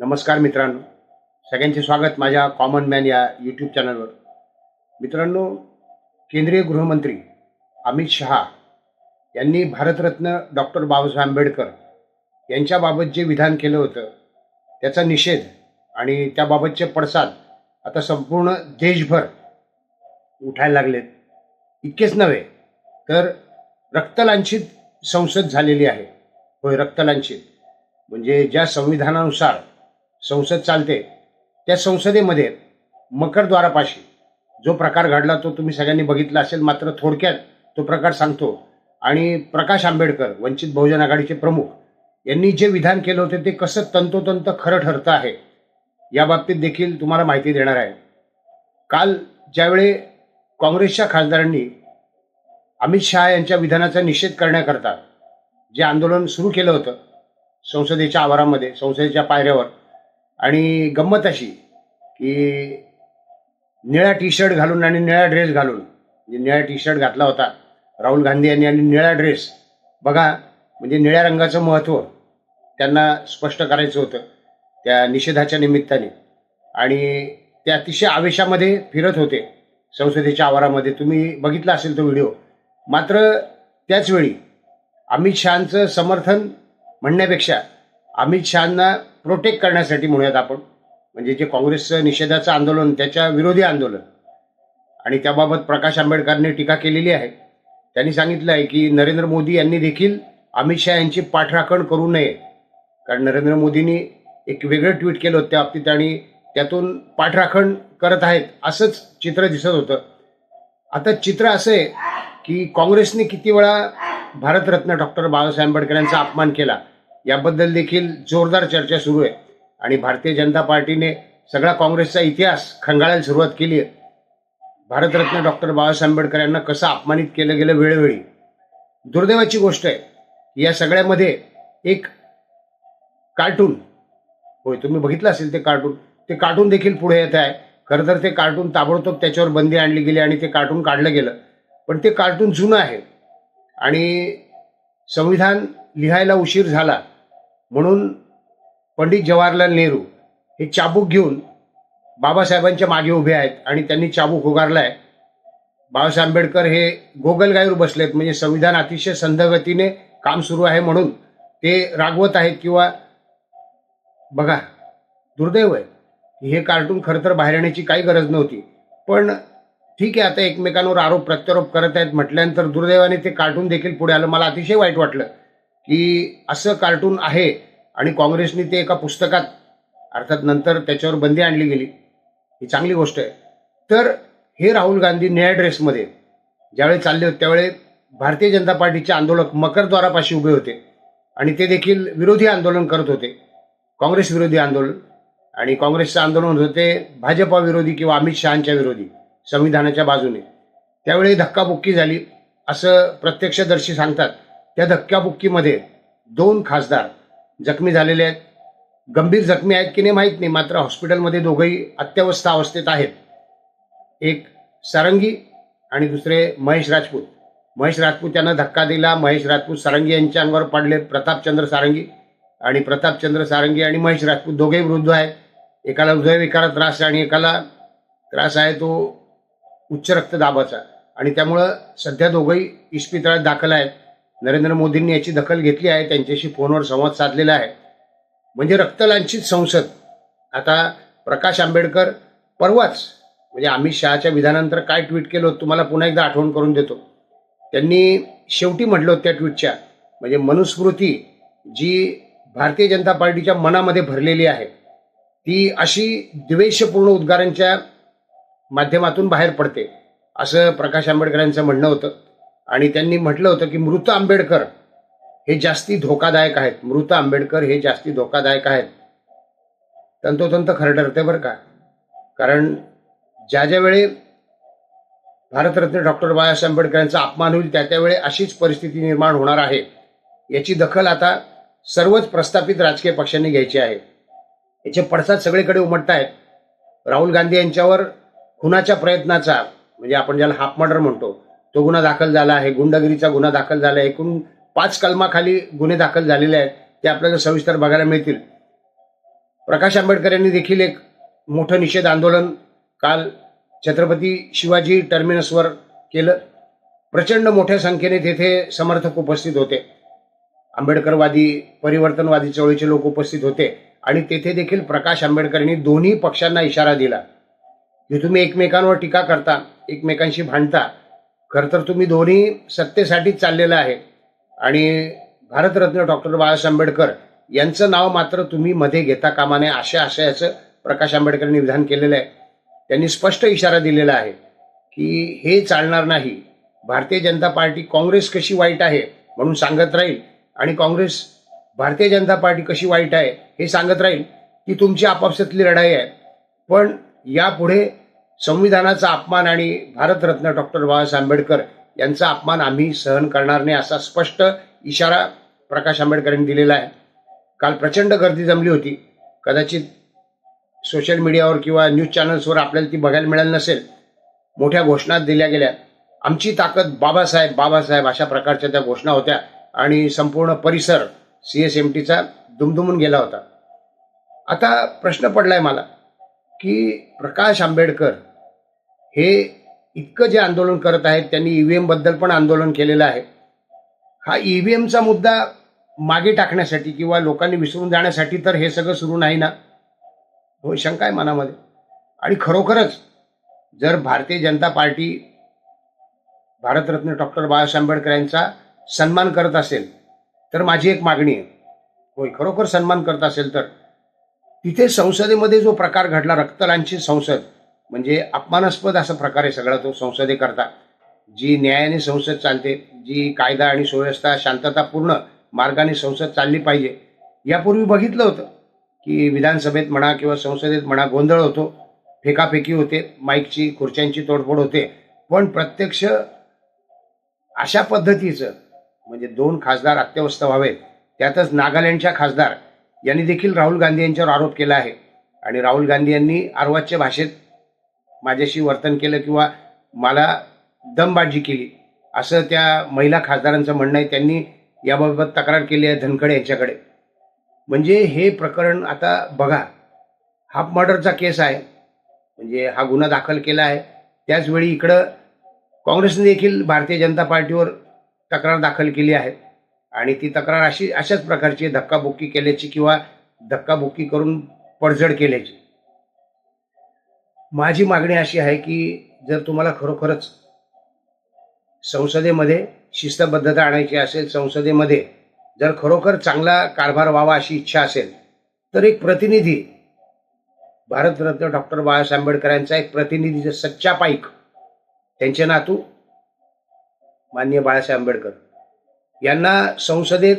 नमस्कार मित्रांनो. सगळ्यांचे स्वागत माझ्या कॉमन मॅन या यूट्यूब चॅनलवर मित्रांनो केंद्रीय गृहमंत्री अमित शहा यांनी भारतरत्न डॉक्टर बाबासाहेब आंबेडकर यांच्याबाबत जे विधान केलं होतं त्याचा निषेध आणि त्याबाबतचे पडसाद आता संपूर्ण देशभर उठायला लागलेत. इतकेच नव्हे तर रक्तलांछित संसद झालेली आहे. होय रक्तलांछित. म्हणजे ज्या संविधानानुसार संसद चालते त्या संसदेमध्ये मकरद्वारापाशी जो प्रकार घडला तो तुम्ही सगळ्यांनी बघितला असेल मात्र थोडक्यात तो प्रकार सांगतो. आणि प्रकाश आंबेडकर वंचित बहुजन आघाडीचे प्रमुख यांनी जे विधान केलं होतं ते कसं तंतोतंत खरं ठरतं आहे या बाबतीत देखील तुम्हाला माहिती देणार आहे. काल ज्यावेळी काँग्रेसच्या खासदारांनी अमित शहा यांच्या विधानाचा निषेध करण्याकरता जे आंदोलन सुरू केलं होतं संसदेच्या आवारामध्ये संसदेच्या पायऱ्यावर आणि गंमत अशी की निळा टी शर्ट घालून आणि निळा ड्रेस घालून म्हणजे निळा टी शर्ट घातला होता राहुल गांधी यांनी आणि निळा ड्रेस. बघा म्हणजे निळ्या रंगाचं महत्त्व त्यांना स्पष्ट करायचं होतं त्या निषेधाच्या निमित्ताने. आणि ते अतिशय आवेशामध्ये फिरत होते संसदेच्या आवारामध्ये. तुम्ही बघितला असेल तो व्हिडिओ. मात्र त्याचवेळी अमित शहांचं समर्थन म्हणण्यापेक्षा अमित शहांना प्रोटेक्ट करण्यासाठी म्हणूयात आपण. म्हणजे जे काँग्रेसचं निषेधाचं आंदोलन त्याच्या विरोधी आंदोलन. आणि त्याबाबत प्रकाश आंबेडकरने टीका केलेली आहे. त्यांनी सांगितलं आहे की नरेंद्र मोदी यांनी देखील अमित शहा यांची पाठराखण करू नये. कारण नरेंद्र मोदींनी एक वेगळं ट्विट केलं होतं त्या बाबतीत आणि त्यातून पाठराखण करत आहेत असंच चित्र दिसत होतं. आता चित्र असं आहे की काँग्रेसने किती वेळा भारतरत्न डॉक्टर बाबासाहेब आंबेडकर यांचा अपमान केला. याबद्दल देखील जोरदार चर्चा सुरू आहे. आणि भारतीय जनता पार्टीने सगळा काँग्रेसचा इतिहास खंगाळायला सुरुवात केली आहे. भारतरत्न डॉक्टर बाबासाहेब आंबेडकर यांना कसं अपमानित केलं गेलं वेळोवेळी? दुर्दैवाची गोष्ट आहे या सगळ्यामध्ये एक कार्टून होय तुम्ही बघितलं असेल ते कार्टून ते कार्टून देखील पुढे येत आहे. खरं तर ते कार्टून ताबडतोब त्याच्यावर बंदी आणली गेली आणि ते कार्टून काढलं गेलं. पण ते कार्टून जुनं आहे. आणि संविधान लिहायला उशीर झाला. म्हणून पंडित जवाहरलाल नेहरू हे चाबूक घेऊन बाबासाहेबांच्या मागे उभे आहेत आणि त्यांनी चाबूक उगारलाय. बाबासाहेब आंबेडकर हे गोगलगाईवर बसलेत म्हणजे संविधान अतिशय संधगतीने काम सुरू आहे म्हणून ते रागवत आहेत किंवा बघा दुर्दैव आहे हे कार्टून खरं तर बाहेर येण्याची काही गरज नव्हती. पण ठीक आहे आता एकमेकांवर आरोप प्रत्यारोप करत आहेत म्हटल्यानंतर दुर्दैवाने ते कार्टून देखील पुढे आलं. मला अतिशय वाईट वाटलं. की असं कार्टून आहे आणि काँग्रेसने ते एका पुस्तकात अर्थात नंतर त्याच्यावर बंदी आणली गेली. ही चांगली गोष्ट आहे. तर हे राहुल गांधी निळ्या ड्रेसमध्ये ज्यावेळी चालले होते त्यावेळी भारतीय जनता पार्टीचे आंदोलक मकरद्वारापाशी उभे होते आणि ते देखील विरोधी आंदोलन करत होते. काँग्रेस विरोधी आंदोलन आणि काँग्रेसचं आंदोलन होते भाजपा विरोधी किंवा अमित शहाच्या विरोधी संविधानाच्या बाजूने. त्यावेळी धक्काबुक्की झाली असं प्रत्यक्षदर्शी सांगतात. त्या धक्काबुक्कीमध्ये दोन खासदार जखमी झालेले आहेत. गंभीर जखमी आहेत की नाही माहीत नाही मात्र हॉस्पिटलमध्ये दोघंही अत्यवस्था अवस्थेत आहेत. एक सारंगी आणि दुसरे महेश राजपूत. महेश राजपूत यांना धक्का दिला. महेश राजपूत सारंगी यांच्या अंगावर पडले. प्रतापचंद्र सारंगी आणि प्रतापचंद्र सारंगी आणि महेश राजपूत दोघेही वृद्ध आहेत. एकाला हृदयविकारा त्रास आहे आणि एकाला त्रास आहे तो उच्च रक्तदाबाचा आणि त्यामुळं सध्या दोघंही इस्पितळात दाखल आहेत. नरेंद्र मोदींनी याची दखल घेतली आहे त्यांच्याशी फोनवर संवाद साधलेला आहे. म्हणजे रक्तलांछित संसद. आता प्रकाश आंबेडकर परवाच. म्हणजे अमित शहाच्या विधानानंतर काय ट्विट केलं होतं तुम्हाला पुन्हा एकदा आठवण करून देतो. त्यांनी शेवटी म्हटलं होतं त्या ट्विटच्या. म्हणजे मनुस्मृती जी भारतीय जनता पार्टीच्या मनामध्ये भरलेली आहे ती अशी द्वेषपूर्ण उद्गारांच्या माध्यमातून बाहेर पडते असं प्रकाश आंबेडकर यांचं म्हणणं होतं. आणि त्यांनी म्हटलं होतं की मृत आंबेडकर हे जास्ती धोकादायक आहेत. मृत आंबेडकर हे जास्ती धोकादायक आहेत. तंतोतंत खरं ठरते बरं का. कारण ज्या ज्या वेळी भारतरत्न डॉक्टर बाबासाहेब आंबेडकर यांचा अपमान होईल त्या त्यावेळी अशीच परिस्थिती निर्माण होणार आहे. याची दखल आता सर्वच प्रस्थापित राजकीय पक्षांनी घ्यायची आहे. याचे पडसाद सगळीकडे उमटत आहेत राहुल गांधी यांच्यावर खुनाच्या प्रयत्नाचा म्हणजे आपण ज्याला हाफ मर्डर म्हणतो तो गुन्हा दाखल झाला आहे. गुंडगिरीचा गुन्हा दाखल झाला आहे. एकूण पाच कलमाखाली गुन्हे दाखल झालेले आहेत. ते आपल्याला सविस्तर बघायला मिळतील. प्रकाश आंबेडकर यांनी देखील एक मोठं निषेध आंदोलन काल छत्रपती शिवाजी टर्मिनसवर केलं. प्रचंड मोठ्या संख्येने तेथे समर्थक उपस्थित होते. आंबेडकरवादी परिवर्तनवादी चळवळीचे लोक उपस्थित होते आणि तेथे देखील प्रकाश आंबेडकरांनी दोन्ही पक्षांना इशारा दिला. की तुम्ही एकमेकांवर टीका करता एकमेकांशी भांडता खरं तर तुम्ही दोन्ही सत्तेसाठीच चाललेलं आहे. आणि भारतरत्न डॉक्टर बाबासाहेब आंबेडकर यांचं नाव मात्र तुम्ही मध्ये घेता कामा नये अशा आशयाचं प्रकाश आंबेडकरांनी विधान केलेलं आहे. त्यांनी स्पष्ट इशारा दिलेला आहे की हे चालणार नाही. भारतीय जनता पार्टी काँग्रेस कशी वाईट आहे म्हणून सांगत राहील. आणि काँग्रेस भारतीय जनता पार्टी कशी वाईट आहे हे सांगत राहील की तुमची आपापसातली लढाई आहे. पण यापुढे संविधानाचा अपमान आणि भारतरत्न डॉक्टर बाबासाहेब आंबेडकर यांचा अपमान आम्ही सहन करणार नाही असा स्पष्ट इशारा प्रकाश आंबेडकरांनी दिलेला आहे. काल प्रचंड गर्दी जमली होती. कदाचित सोशल मीडियावर किंवा न्यूज चॅनल्सवर आपल्याला ती बघायला मिळाली नसेल. मोठ्या घोषणा दिल्या गेल्या. आमची ताकद बाबासाहेब बाबासाहेब अशा प्रकारच्या त्या घोषणा होत्या आणि संपूर्ण परिसर सी एस एम टीचा दुमदुमून गेला होता. आता प्रश्न पडलाय मला की प्रकाश आंबेडकर हे इतकं जे आंदोलन करत आहेत त्यांनी ईव्हीएमबद्दल पण आंदोलन केलेलं आहे. हा ईव्हीएमचा मुद्दा मागे टाकण्यासाठी किंवा लोकांनी विसरून जाण्यासाठी तर हे सगळं सुरू नाही ना? हो शंका आहे मनामध्ये. आणि खरोखरच जर भारतीय जनता पार्टी भारतरत्न डॉक्टर बाबासाहेब आंबेडकर यांचा सन्मान करत असेल तर माझी एक मागणी आहे. होय खरोखर सन्मान करत असेल तर. तिथे संसदेमध्ये जो प्रकार घडला रक्तलांची संसद म्हणजे अपमानास्पद असा प्रकार आहे सगळा तो संसदेकरता जी न्यायाने संसद चालते जी कायदा आणि सुव्यवस्था शांततापूर्ण मार्गाने संसद चालली पाहिजे. यापूर्वी बघितलं होतं की विधानसभेत म्हणा किंवा संसदेत म्हणा गोंधळ होतो फेकाफेकी होते माईकची खुर्च्यांची तोडफोड होते. पण प्रत्यक्ष अशा पद्धतीचं म्हणजे दोन खासदार अत्यवस्थ व्हावेत त्यातच नागालँडच्या खासदार यांनी देखील राहुल गांधी यांच्यावर आरोप केला आहे. आणि राहुल गांधी यांनी आरवाच्या भाषेत माझ्याशी वर्तन केलं किंवा मला दमबाजी केली असं त्या महिला खासदारांचं म्हणणं आहे. त्यांनी याबाबत तक्रार केली आहे धनखडे यांच्याकडे. म्हणजे हे प्रकरण आता बघा हाफ मर्डरचा केस आहे. म्हणजे हा गुन्हा दाखल केला आहे. त्याचवेळी इकडं काँग्रेसने देखील भारतीय जनता पार्टीवर तक्रार दाखल केली आहे. आणि ती तक्रार अशी अशाच प्रकारची धक्काबुक्की केल्याची किंवा धक्काबुक्की करून पडझड केल्याची. माझी मागणी अशी आहे की जर तुम्हाला खरोखरच संसदेमध्ये शिस्तबद्धता आणायची असेल संसदेमध्ये जर खरोखर चांगला कारभार व्हावा अशी इच्छा असेल तर एक प्रतिनिधी भारतरत्न डॉक्टर बाबासाहेब आंबेडकर यांचा एक प्रतिनिधी सच्चा पाईक त्यांचे नातू मान्य बाळासाहेब आंबेडकर यांना संसदेत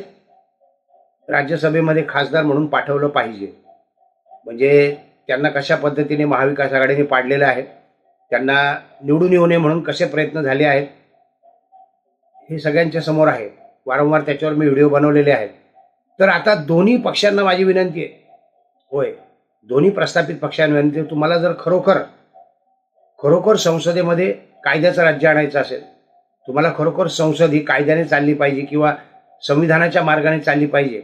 राज्यसभेमध्ये खासदार म्हणून पाठवलं पाहिजे. म्हणजे त्यांना कशा पद्धतीने महाविकास आघाडीने पाडलेलं आहे त्यांना निवडून येऊ नये म्हणून कसे प्रयत्न झाले आहेत हे सगळ्यांच्या समोर आहे. वारंवार त्याच्यावर मी व्हिडिओ बनवलेले आहेत. तर आता दोन्ही पक्षांना माझी विनंती आहे. होय दोन्ही प्रस्थापित पक्षांना विनंती आहे, तुम्हाला जर खरोखर खरोखर संसदेमध्ये कायद्याचं राज्य आणायचं असेल तुम्हाला खरोखर संसद ही कायद्याने चालली पाहिजे किंवा संविधानाच्या मार्गाने चालली पाहिजे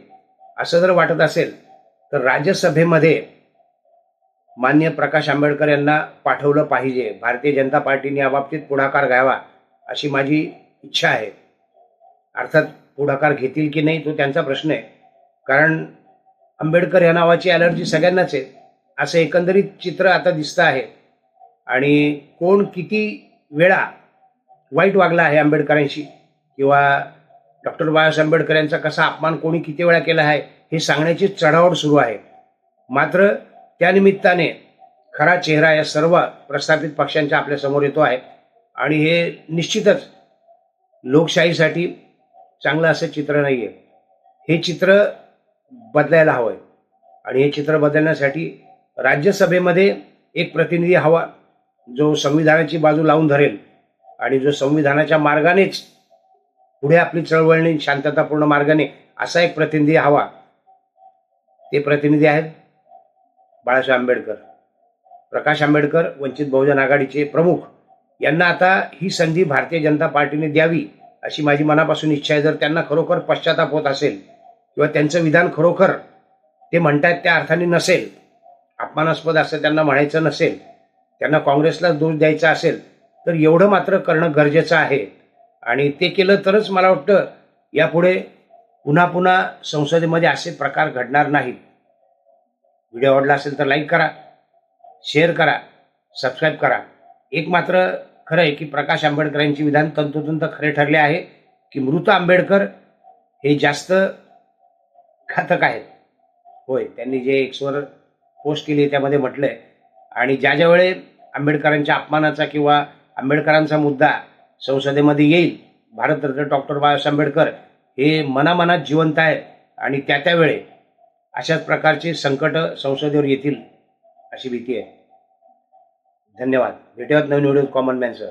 असं जर वाटत असेल तर राज्यसभेमध्ये मान्य प्रकाश आंबेडकर यांना पाठवलं पाहिजे. भारतीय जनता पार्टीने याबाबतीत पुढाकार घ्यावा अशी माझी इच्छा आहे. अर्थात पुढाकार घेतील की नाही तो त्यांचा प्रश्न आहे. कारण आंबेडकर या नावाची ॲलर्जी सगळ्यांनाच आहे. असं एकंदरीत चित्र आता दिसतं आहे. आणि कोण किती वेळा वाईट वागला आहे आंबेडकरांशी किंवा डॉक्टर बाबासाहेब आंबेडकर यांचा कसा अपमान कोणी किती वेळा केला आहे हे सांगण्याची चढावड सुरू आहे. मात्र त्यानिमित्ताने खरा चेहरा या सर्व प्रस्थापित पक्षांच्या आपल्यासमोर येतो आहे. आणि हे निश्चितच लोकशाहीसाठी चांगलं असं चित्र नाही आहे हे चित्र बदलायला हवं आहे आणि हे चित्र बदलण्यासाठी राज्यसभेमध्ये एक प्रतिनिधी हवा जो संविधानाची बाजू लावून धरेल आणि जो संविधानाच्या मार्गानेच पुढे आपली चळवळणी शांततापूर्ण मार्गाने असा एक प्रतिनिधी हवा. ते प्रतिनिधी आहेत बाळासाहेब आंबेडकर. प्रकाश आंबेडकर वंचित बहुजन आघाडीचे प्रमुख यांना आता ही संधी भारतीय जनता पार्टीने द्यावी अशी माझी मनापासून इच्छा आहे. जर त्यांना खरोखर पश्चाताप होत असेल किंवा त्यांचं विधान खरोखर ते म्हणतात त्या अर्थाने नसेल अपमानास्पद असं त्यांना म्हणायचं नसेल त्यांना काँग्रेसला दोष द्यायचा असेल तर एवढं मात्र करणं गरजेचं आहे. आणि ते केलं तरच मला वाटतं यापुढे पुन्हा पुन्हा संसदेमध्ये असे प्रकार घडणार नाहीत. व्हिडिओ आवडला असेल तर लाईक करा शेअर करा सबस्क्राईब करा. एक मात्र खरं आहे की प्रकाश आंबेडकर यांची विधान तंतोतंत खरे ठरले आहे की मृत आंबेडकर हे जास्त घातक आहेत. होय त्यांनी जे एक्सवर पोस्ट केली त्यामध्ये त्यामध्ये म्हटलंय. आणि ज्या ज्या वेळे आंबेडकरांच्या अपमानाचा किंवा आंबेडकरांचा मुद्दा संसदेमध्ये येईल भारतरत्न डॉक्टर बाबासाहेब आंबेडकर हे मनामनात जिवंत आहे आणि त्या त्यावेळे अशाच प्रकारचे संकट संसदेवर येतील अशी भीती आहे. धन्यवाद. भेटूयात नवीन व्हिडिओ कॉमन मॅनसह